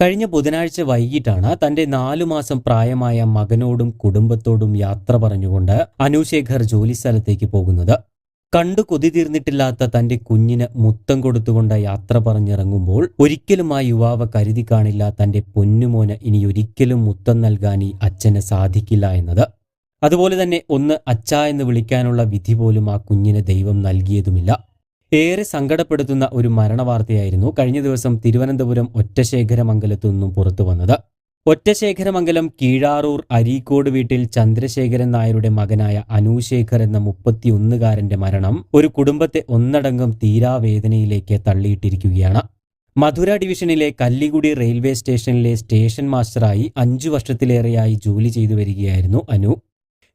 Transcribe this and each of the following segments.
കഴിഞ്ഞ ബുധനാഴ്ച വൈകിട്ടാണ് തന്റെ നാലു മാസം പ്രായമായ മകനോടും കുടുംബത്തോടും യാത്ര പറഞ്ഞുകൊണ്ട് അനുശേഖർ ജോലിസ്ഥലത്തേക്ക് പോകുന്നത്. കണ്ടു കൊതി തീർന്നിട്ടില്ലാത്ത തന്റെ കുഞ്ഞിന് മുത്തം കൊടുത്തുകൊണ്ട് യാത്ര പറഞ്ഞിറങ്ങുമ്പോൾ ഒരിക്കലും ആ യുവാവ് കരുതി കാണില്ല തന്റെ പൊന്നുമോന് ഇനി ഒരിക്കലും മുത്തം നൽകാൻ ഈ അച്ഛന് സാധിക്കില്ല എന്നത്. അതുപോലെ തന്നെ ഒന്ന് അച്ഛ എന്ന് വിളിക്കാനുള്ള വിധി പോലും ആ കുഞ്ഞിന് ദൈവം നൽകിയതുമില്ല. ഏറെ സങ്കടപ്പെടുത്തുന്ന ഒരു മരണവാർത്തയായിരുന്നു കഴിഞ്ഞ ദിവസം തിരുവനന്തപുരം ഒറ്റശേഖരമംഗലത്തു നിന്നും പുറത്തു വന്നത്. ഒറ്റശേഖരമംഗലം കീഴാറൂർ അരീക്കോട് വീട്ടിൽ ചന്ദ്രശേഖരൻ നായരുടെ മകനായ അനുശേഖർ എന്ന മുപ്പത്തിയൊന്നുകാരന്റെ മരണം ഒരു കുടുംബത്തെ ഒന്നടങ്കം തീരാവേദനയിലേക്ക് തള്ളിയിട്ടിരിക്കുകയാണ്. മധുര ഡിവിഷനിലെ കല്ലികുടി റെയിൽവേ സ്റ്റേഷനിലെ സ്റ്റേഷൻ മാസ്റ്ററായി അഞ്ചു വർഷത്തിലേറെയായി ജോലി ചെയ്തു വരികയായിരുന്നു Anu.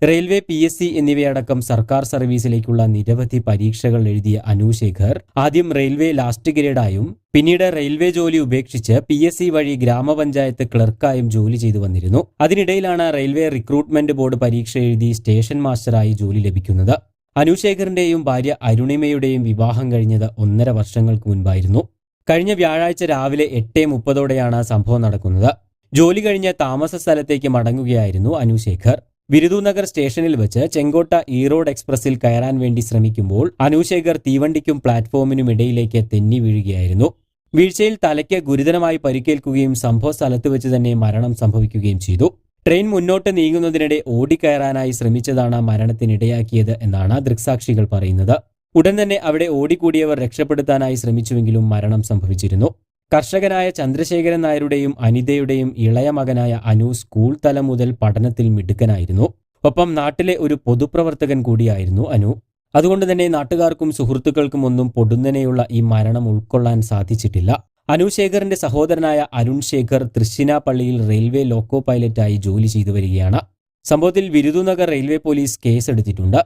Railway P S C എന്നിവയടക്കം സർക്കാർ സർവീസിലേക്കുള്ള നിരവധി പരീക്ഷകൾ എഴുതിയ അനുശേഖർ ആദ്യം റെയിൽവേ ലാസ്റ്റ് ഗ്രേഡായും പിന്നീട് റെയിൽവേ ജോലി ഉപേക്ഷിച്ച് പി എസ് സി വഴി ഗ്രാമപഞ്ചായത്ത് ക്ലർക്കായും ജോലി ചെയ്തു വന്നിരുന്നു. അതിനിടയിലാണ് റെയിൽവേ റിക്രൂട്ട്മെന്റ് ബോർഡ് പരീക്ഷ എഴുതി സ്റ്റേഷൻ മാസ്റ്ററായി ജോലി ലഭിക്കുന്നത്. അനുശേഖറിന്റെയും ഭാര്യ അരുണിമയുടെയും വിവാഹം കഴിഞ്ഞത് ഒന്നര വർഷങ്ങൾക്ക് മുൻപായിരുന്നു. കഴിഞ്ഞ വ്യാഴാഴ്ച രാവിലെ എട്ട് മുപ്പതോടെയാണ് സംഭവം നടക്കുന്നത്. ജോലി കഴിഞ്ഞ് താമസ സ്ഥലത്തേക്ക് മടങ്ങുകയായിരുന്നു അനുശേഖർ വിരുദുനഗർ സ്റ്റേഷനിൽ വെച്ച് ചെങ്കോട്ട ഈറോഡ് എക്സ്പ്രസിൽ കയറാൻ വേണ്ടി ശ്രമിക്കുമ്പോൾ അനുശേഖർ തീവണ്ടിക്കും പ്ലാറ്റ്ഫോമിനും ഇടയിലേക്ക് തെന്നി വീഴുകയായിരുന്നു. വീഴ്ചയിൽ തലയ്ക്ക് ഗുരുതരമായി പരിക്കേൽക്കുകയും സംഭവ സ്ഥലത്ത് വെച്ച് തന്നെ മരണം സംഭവിക്കുകയും ചെയ്തു. ട്രെയിൻ മുന്നോട്ട് നീങ്ങുന്നതിനിടെ ഓടിക്കയറാനായി ശ്രമിച്ചതാണ് മരണത്തിനിടയാക്കിയത് എന്നാണ് ദൃക്സാക്ഷികൾ പറയുന്നത്. ഉടൻ തന്നെ അവിടെ ഓടിക്കൂടിയവർ രക്ഷപ്പെടുത്താനായി ശ്രമിച്ചുവെങ്കിലും മരണം സംഭവിച്ചിരുന്നു. കർഷകനായ ചന്ദ്രശേഖരൻ നായരുടെയും അനിതയുടെയും ഇളയ മകനായ അനു സ്കൂൾ തലം മുതൽ പഠനത്തിൽ മിടുക്കനായിരുന്നു. ഒപ്പം നാട്ടിലെ ഒരു പൊതുപ്രവർത്തകൻ കൂടിയായിരുന്നു അനു. അതുകൊണ്ട് തന്നെ നാട്ടുകാർക്കും സുഹൃത്തുക്കൾക്കും ഒന്നും പൊടുന്നനെയുള്ള ഈ മരണം ഉൾക്കൊള്ളാൻ സാധിച്ചിട്ടില്ല. അനുശേഖറിന്റെ സഹോദരനായ അരുൺ ശേഖർ തൃശ്ശിനാപ്പള്ളിയിൽ റെയിൽവേ ലോക്കോ പൈലറ്റായി ജോലി ചെയ്തു വരികയാണ്. സംഭവത്തിൽ വിരുദുനഗർ റെയിൽവേ പോലീസ് കേസെടുത്തിട്ടുണ്ട്.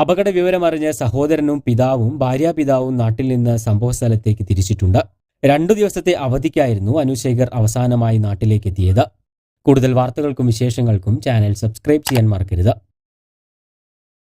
അപകട വിവരമറിഞ്ഞ സഹോദരനും പിതാവും ഭാര്യാപിതാവും നാട്ടിൽ നിന്ന് സംഭവസ്ഥലത്തേക്ക് തിരിച്ചിട്ടുണ്ട്. രണ്ടു ദിവസത്തെ അവധിക്കായിരുന്നു അനുശേഖർ അവസാനമായി നാട്ടിലേക്ക് എത്തിയത് കൂടുതൽ വാർത്തകൾക്കും വിശേഷങ്ങൾക്കും ചാനൽ സബ്സ്ക്രൈബ് ചെയ്യാൻ മറക്കരുത്.